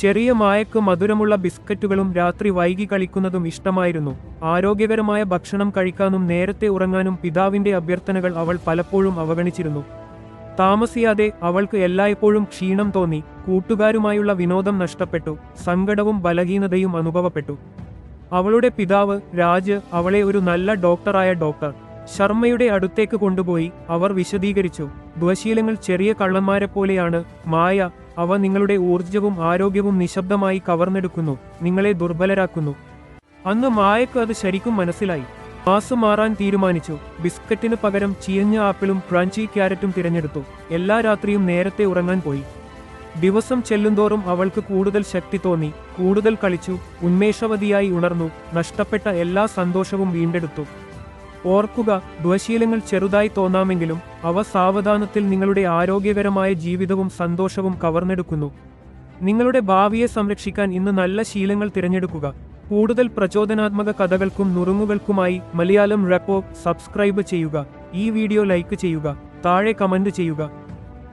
ചെറിയ മായക്ക് മധുരമുള്ള ബിസ്ക്കറ്റുകളും രാത്രി വൈകി കളിക്കുന്നതും ഇഷ്ടമായിരുന്നു. ആരോഗ്യകരമായ ഭക്ഷണം കഴിക്കാനും നേരത്തെ ഉറങ്ങാനും പിതാവിന്റെ അഭ്യർത്ഥനകൾ അവൾ പലപ്പോഴും അവഗണിച്ചിരുന്നു. താമസിയാതെ അവൾക്ക് എല്ലായ്പ്പോഴും ക്ഷീണം തോന്നി കൂട്ടുകാരുമായുള്ള വിനോദം നഷ്ടപ്പെട്ടു സങ്കടവും ബലഹീനതയും അനുഭവപ്പെട്ടു. അവളുടെ പിതാവ് രാജ് അവളെ ഒരു നല്ല ഡോക്ടറായ ഡോക്ടർ. ശർമ്മയുടെ അടുത്തേക്ക് കൊണ്ടുപോയി അവർ വിശദീകരിച്ചു. ദ്വശീലങ്ങൾ ചെറിയ കള്ളന്മാരെ പോലെയാണ് മായ അവ നിങ്ങളുടെ ഊർജവും ആരോഗ്യവും നിശബ്ദമായി കവർന്നെടുക്കുന്നു. നിങ്ങളെ ദുർബലരാക്കുന്നു. അന്ന് മായക്ക് അത് ശരിക്കും മനസ്സിലായി. മാസം മാറാൻ തീരുമാനിച്ചു. ബിസ്ക്കറ്റിന് പകരം ചീഞ്ഞ ആപ്പിളും ക്രഞ്ചി ക്യാരറ്റും തിരഞ്ഞെടുത്തു. എല്ലാ രാത്രിയും നേരത്തെ ഉറങ്ങാൻ പോയി. ദിവസം ചെല്ലുന്തോറും അവൾക്ക് കൂടുതൽ ശക്തി തോന്നി. കൂടുതൽ കളിച്ചു ഉന്മേഷവതിയായി ഉണർന്നു നഷ്ടപ്പെട്ട എല്ലാ സന്തോഷവും വീണ്ടെടുത്തു. ഓർക്കുക ദ്വശീലങ്ങൾ ചെറുതായി തോന്നാമെങ്കിലും അവ സാവധാനത്തിൽ നിങ്ങളുടെ ആരോഗ്യകരമായ ജീവിതവും സന്തോഷവും കവർന്നെടുക്കുന്നു. നിങ്ങളുടെ ഭാവിയെ സംരക്ഷിക്കാൻ ഇന്ന് നല്ല ശീലങ്ങൾ തിരഞ്ഞെടുക്കുക. കൂടുതൽ പ്രചോദനാത്മക കഥകൾക്കും നുറുങ്ങുകൾക്കുമായി മലയാളം റെപ്പോ സബ്സ്ക്രൈബ് ചെയ്യുക. ഈ വീഡിയോ ലൈക്ക് ചെയ്യുക. താഴെ കമന്റ് ചെയ്യുക.